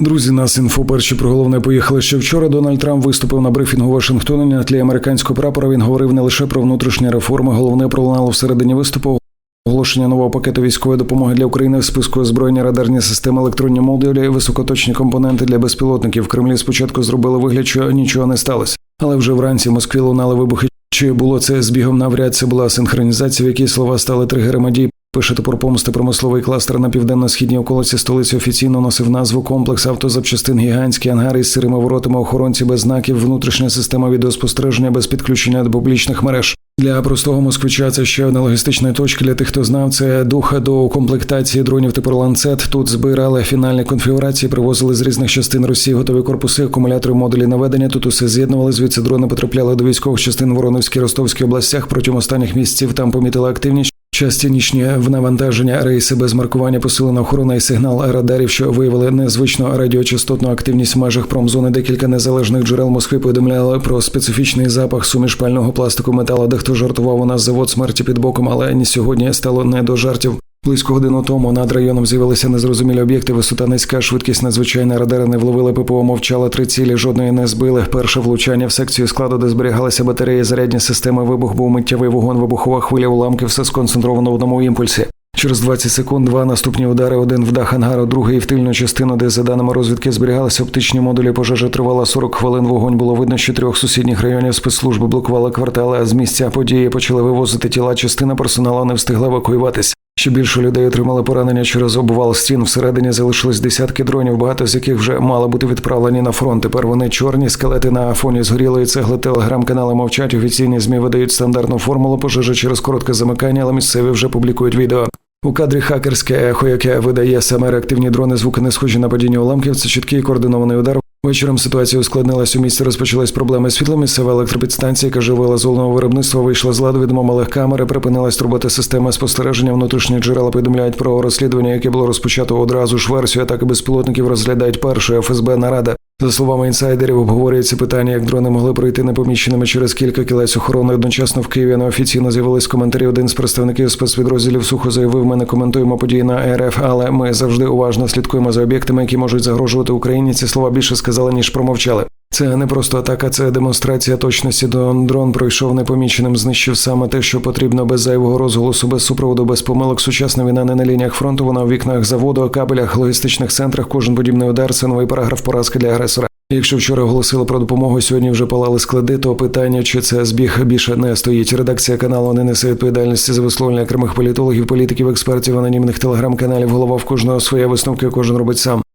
Друзі, нас інфо перші про головне поїхали ще вчора. Дональд Трамп виступив на брифінгу у Вашингтоні на тлі американського прапора. Він говорив не лише про внутрішні реформи. Головне пролунало всередині виступу. Оголошення нового пакету військової допомоги для України в списку озброєння радарні системи, електронні модулі, високоточні компоненти для безпілотників. В Кремлі спочатку зробили вигляд, що нічого не сталося. Але вже вранці в Москві лунали вибухи. Чи було це збігом навряд це була синхронізація, в якій слова стали тригерами дій. Пише топор помсти промисловий кластер на південно-східній околиці столиці офіційно носив назву комплекс автозапчастин гігантські ангари із сирими воротами охоронці без знаків, внутрішня система відеоспостереження без підключення до публічних мереж. Для простого москвича це ще одна логістична точка. Для тих, хто знав, це духа до комплектації дронів типу ланцет. Тут збирали фінальні конфігурації, привозили з різних частин Росії готові корпуси, акумулятори, модулі наведення. Тут усе з'єднували. Звідси дрони потрапляли до військових частин в Воронівській Ростовській областях. Протягом останніх місяців там помітили активність. Часті нічні навантаження рейси без маркування посилена охорона і сигнал радарів, що виявили незвичну радіочастотну активність в межах промзони. Декілька незалежних джерел Москви повідомляли про специфічний запах суміш пального пластику металу. Дехто жартував у нас завод смерті під боком, але ні сьогодні стало не до жартів. Близько годину тому над районом з'явилися незрозумілі об'єкти. Висота низька, швидкість надзвичайна. Радари не вловили ППО, мовчала три цілі. Жодної не збили. Перше влучання в секцію складу, де зберігалися батареї, зарядні системи. Вибух був миттєвий вогон, вибухова хвиля уламки, все сконцентровано в одному імпульсі. Через 20 секунд два наступні удари. Один в дах ангару, другий в тильну частину, де за даними розвідки зберігалися оптичні модулі. Пожежа тривала 40 хвилин. Вогонь було видно, що трьох сусідніх районів спецслужби блокували квартали. А з місця події почали вивозити тіла. Частина персоналу не встигла евакуюватись. Ще більше людей отримали поранення через обвал стін. Всередині залишились десятки дронів, багато з яких вже мали бути відправлені на фронт. Тепер вони чорні скелети на фоні згорілої цегли. Телеграм-канали мовчать. Офіційні змі видають стандартну формулу пожежі через коротке замикання, але місцеві вже публікують відео. У кадрі хакерське ехо, яке видає саме реактивні дрони, звуки не схожі на падіння уламків. Це чіткий координований удар. Вечором ситуація ускладнилась. У місті розпочались проблеми з світлом. Електропідстанція, яка живила золного виробництва, вийшла з ладу від малих камери. Припинилась робота системи спостереження. Внутрішні джерела повідомляють про розслідування, яке було розпочато одразу ж версію атаки безпілотників. Розглядають першою ФСБ нарада. За словами інсайдерів, обговорюється питання, як дрони могли пройти непоміченими через кілька кілець охорони. Одночасно в Києві неофіційно з'явились коментарі. Один з представників спецпідрозділів сухо заявив: ми не коментуємо події на РФ, але ми завжди уважно слідкуємо за об'єктами, які можуть загрожувати Україні. Ці слова більше сказали ніж промовчали. Це не просто атака, це демонстрація точності. Дрон пройшов непоміченим, знищив саме те, що потрібно без зайвого розголосу, без супроводу, без помилок. Сучасна війна не на лініях фронту. Вона в вікнах заводу, кабелях, логістичних центрах. Кожен подібний удар це новий параграф поразки для агресора. Якщо вчора оголосили про допомогу, сьогодні вже палали склади, то питання, чи це збіг більше не стоїть. Редакція каналу не несе відповідальності за висловлення окремих політологів, політиків, експертів, анонімних телеграм-каналів. Голова в кожного своє висновки, кожен робить сам.